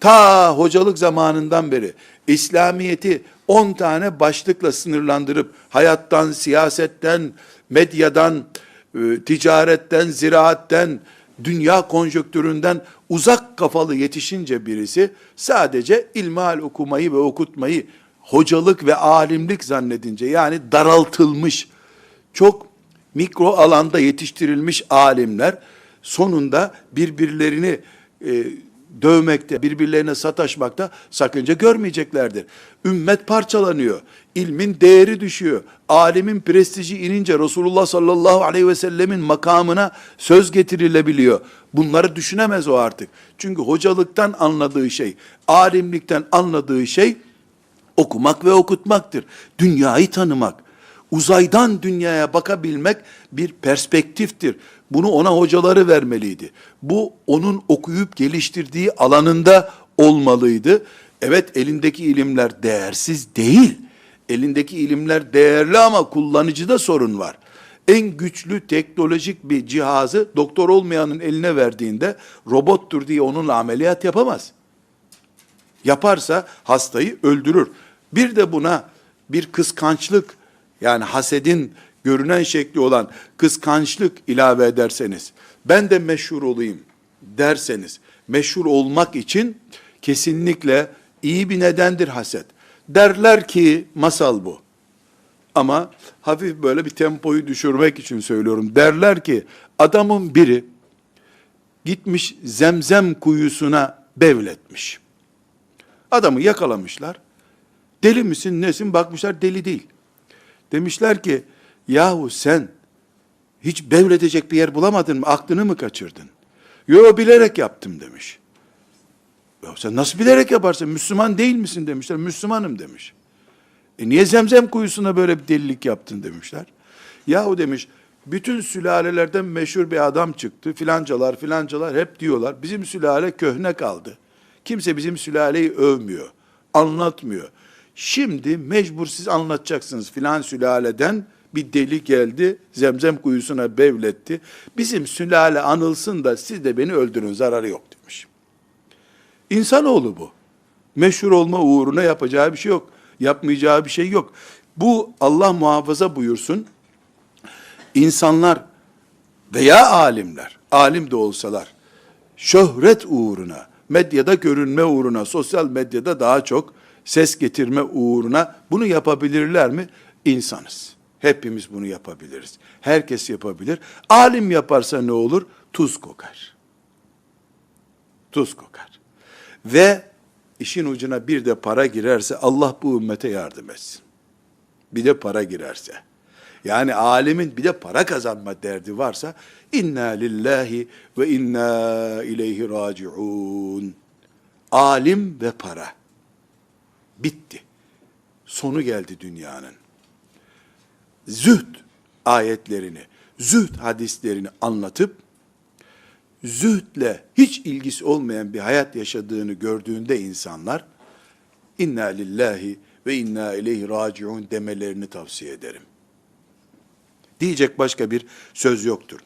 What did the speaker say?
Ta hocalık zamanından beri İslamiyeti 10 tane başlıkla sınırlandırıp hayattan, siyasetten, medyadan, e, ticaretten, ziraatten, dünya konjöktüründen uzak kafalı yetişince birisi sadece ilmihal okumayı ve okutmayı hocalık ve alimlik zannedince yani daraltılmış çok mikro alanda yetiştirilmiş alimler sonunda birbirlerini e, dövmekte, birbirlerine sataşmakta sakınca görmeyeceklerdir. Ümmet parçalanıyor. ilmin değeri düşüyor. Alimin prestiji inince Resulullah sallallahu aleyhi ve sellemin makamına söz getirilebiliyor. Bunları düşünemez o artık. Çünkü hocalıktan anladığı şey, alimlikten anladığı şey okumak ve okutmaktır. Dünyayı tanımak, uzaydan dünyaya bakabilmek bir perspektiftir. Bunu ona hocaları vermeliydi. Bu onun okuyup geliştirdiği alanında olmalıydı. Evet elindeki ilimler değersiz değil. Elindeki ilimler değerli ama kullanıcıda sorun var. En güçlü teknolojik bir cihazı doktor olmayanın eline verdiğinde robottur diye onunla ameliyat yapamaz yaparsa hastayı öldürür. Bir de buna bir kıskançlık yani hasedin görünen şekli olan kıskançlık ilave ederseniz, ben de meşhur olayım derseniz, meşhur olmak için kesinlikle iyi bir nedendir haset. Derler ki masal bu. Ama hafif böyle bir tempoyu düşürmek için söylüyorum. Derler ki adamın biri gitmiş zemzem kuyusuna bevletmiş. Adamı yakalamışlar. Deli misin nesin bakmışlar deli değil. Demişler ki yahu sen hiç bevledecek bir yer bulamadın mı? Aklını mı kaçırdın? Yo bilerek yaptım demiş. Ya sen nasıl bilerek yaparsın? Müslüman değil misin demişler. Müslümanım demiş. E niye zemzem kuyusuna böyle bir delilik yaptın demişler. Yahu demiş bütün sülalelerden meşhur bir adam çıktı. Filancalar filancalar hep diyorlar. Bizim sülale köhne kaldı. Kimse bizim sülaleyi övmüyor. Anlatmıyor. Şimdi mecbur siz anlatacaksınız. Filan sülaleden bir deli geldi, zemzem kuyusuna bevletti. Bizim sülale anılsın da siz de beni öldürün, zararı yok demiş. İnsanoğlu bu. Meşhur olma uğruna yapacağı bir şey yok. Yapmayacağı bir şey yok. Bu Allah muhafaza buyursun. İnsanlar veya alimler, alim de olsalar, şöhret uğruna, medyada görünme uğruna, sosyal medyada daha çok ses getirme uğruna bunu yapabilirler mi? İnsanız. Hepimiz bunu yapabiliriz. Herkes yapabilir. Alim yaparsa ne olur? Tuz kokar. Tuz kokar. Ve işin ucuna bir de para girerse Allah bu ümmete yardım etsin. Bir de para girerse. Yani alimin bir de para kazanma derdi varsa inna lillahi ve inna ileyhi raciun. Alim ve para. Bitti. Sonu geldi dünyanın. Zühd ayetlerini, zühd hadislerini anlatıp zühdle hiç ilgisi olmayan bir hayat yaşadığını gördüğünde insanlar inna lillahi ve inna ileyhi raciun demelerini tavsiye ederim. Diyecek başka bir söz yoktur.